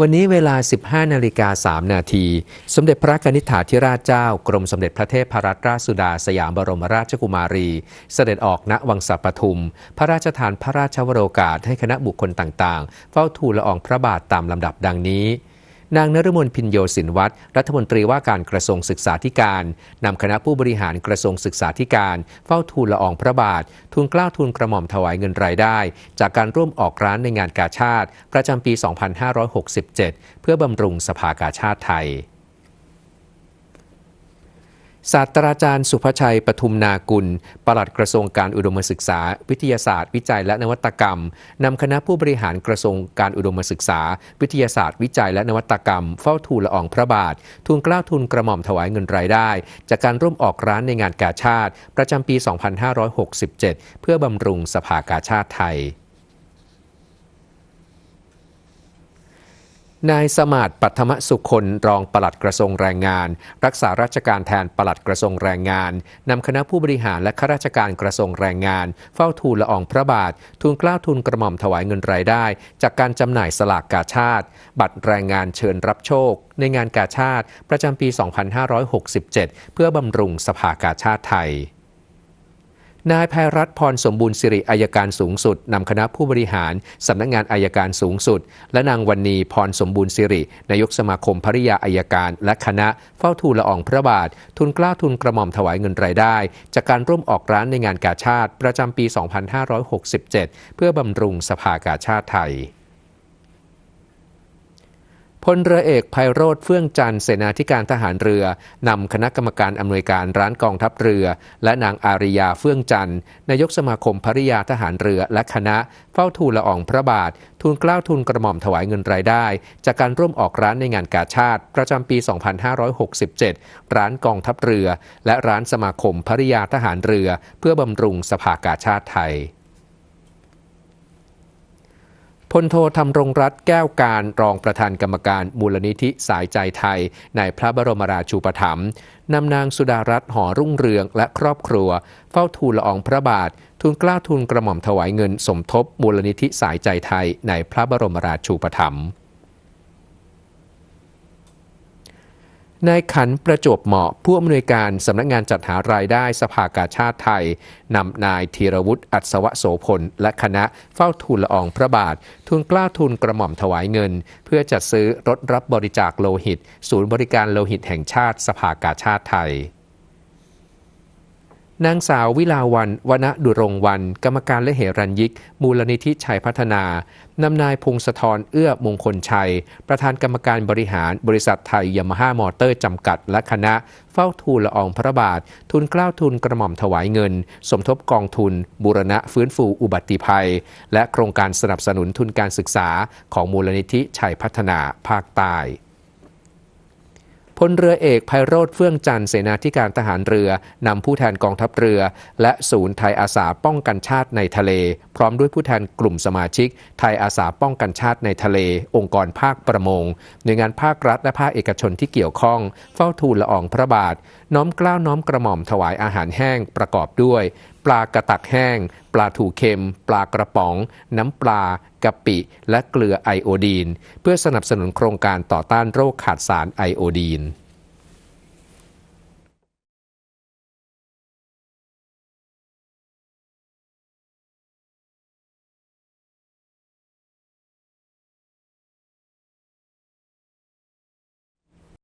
วันนี้เวลา 15 นาฬิกา 3 นาที สมเด็จพระกนิษฐาธิราชเจ้ากรมสมเด็จพระเทพรัตนราชสุดาสยามบรมราชกุมารี เสด็จออกณวังสัปทุม พระราชทานพระราชวโรกาสให้คณะบุคคลต่างๆ เฝ้าทูลละอองพระบาทตามลำดับดังนี้ นางนฤมลพินโยสินวัตรรัฐมนตรีว่าการกระทรวงศึกษาธิการ นำคณะผู้บริหารกระทรวงศึกษาธิการ เฝ้าทูลละอองพระบาท ทูลเกล้าทูลกระหม่อมถวายเงินรายได้ จากการร่วมออกร้านในงานกาชาติ ประจำปี 2567 เพื่อบำรุงสภากาชาติไทย ศาสตราจารย์สุภชัยปทุมนากุล ปลัดกระทรวงการอุดมศึกษา วิทยาศาสตร์ วิจัยและนวัตกรรม นำคณะผู้บริหารกระทรวงการอุดมศึกษา วิทยาศาสตร์ วิจัยและนวัตกรรม เฝ้าทูลละอองพระบาท ทูลเกล้าทูลกระหม่อมถวายเงินรายได้ จากการร่วมออกร้านในงานกาชาติ ประจำปี 2567 เพื่อบำรุงสภากาชาติไทย นายสมาร์ทปัทมสุคนรองปลัดกระทรวงแรงงาน รักษาราชการแทนปลัดกระทรวงแรงงานนำคณะผู้บริหารและข้าราชการกระทรวงแรงงาน เฝ้าทูลละอองพระบาท ทูลกล้าวทูลกระหม่อมถวายเงินรายได้ จากการจำหน่ายสลากกาชาติ บัตรแรงงานเชิญรับโชค ในงานกาชาติ ประจำปี 2567 เพื่อบำรุงสภากาชาติไทย นายภัยรัตน์พรสมบูรณ์สิริอายการสูงสุดนำคณะผู้บริหารสำนักงงานอายการสูงสุด และนางวันนีพรสมบูรณ์สิรินายกสมาคมภริยาอายการ และคณะเฝ้าทูลละอองพระบาท ทุนกล้าทุนกระหม่อมถวายเงินรายได้ จากการร่วมออกร้านในงานกาชาติประจำปี 2567 เพื่อบำรุงสภากาชาติไทย พลเรือเอกไพโรธเฟื่องจันทร์เสนาธิการทหารเรือนำคณะกรรมการอำนวยการร้านกองทัพเรือ และนางอาริยาเฟื่องจันทร์นายกสมาคมภริยาทหารเรือและคณะเฝ้าทูลละอองพระบาท ทูลเกล้าทูลกระหม่อมถวายเงินรายได้ จากการร่วมออกร้านในงานกาชาติ ประจำปี 2567 ร้านกองทัพเรือ และร้านสมาคมภริยาทหารเรือ เพื่อบำรุงสภากาชาติไทย พลโทธรรมรงรัตแก้วการรองประธานกรรมการมูลนิธิสายใจไทย ในพระบรมราชูปถัมภ์นำนางสุดารัตน์หอรุ่งเรืองและครอบครัว เฝ้าทูลละอองพระบาททูลกล้าทูลกระหม่อมถวายเงินสมทบมูลนิธิสายใจไทย ในพระบรมราชูปถัมภ์ นายขันประจวบเหมาะผู้อำนวยการสำนักงานจัดหารายได้สภากาชาติไทยนำนายธีรวุฒิอัศวโสพล และคณะเฝ้าทูลละอองพระบาททูลกล้าทุนกระหม่อมถวายเงิน เพื่อจัดซื้อรถรับบริจาคโลหิต ศูนย์บริการโลหิตแห่งชาติสภากาชาติไทย นางสาววิลาวันวนดุรงวัน กรรมการและเหรัญยิก มูลนิธิชัยพัฒนานำนายพงศธรเอื้อมงคลชัย ประธานกรรมการบริหารบริษัทไทยยามาฮ่ามอเตอร์จำกัด และคณะ เฝ้าทูลละอองพระบาท ทุนกล้าวทุนกระหม่อมถวายเงิน สมทบกองทุน บูรณะฟื้นฟูอุบัติภัย และโครงการสนับสนุนทุนการศึกษาของมูลนิธิชัยพัฒนาภาคใต้ ลเรือเอกไพโรธเฟื่องจันทร์เสนาธิการทหารเรือนำผู้แทนกองทัพเรือ และศูนย์ไทยอาสาป้องกันชาติในทะเล พร้อมด้วยผู้แทนกลุ่มสมาชิก ไทยอาสาป้องกันชาติในทะเล องค์กรภาคประมงหน่วยงานภาครัฐและภาคเอกชนที่เกี่ยวข้อง เฝ้าทูลละอองพระบาท น้อมกล้าวน้อมกระหม่อมถวายอาหารแห้งประกอบด้วย ปลากระตักแห้ง ปลาถูเค็ม ปลากระป๋อง น้ำปลากะปิ และเกลือไอโอดีน เพื่อสนับสนุนโครงการต่อต้านโรคขาดสารไอโอดีน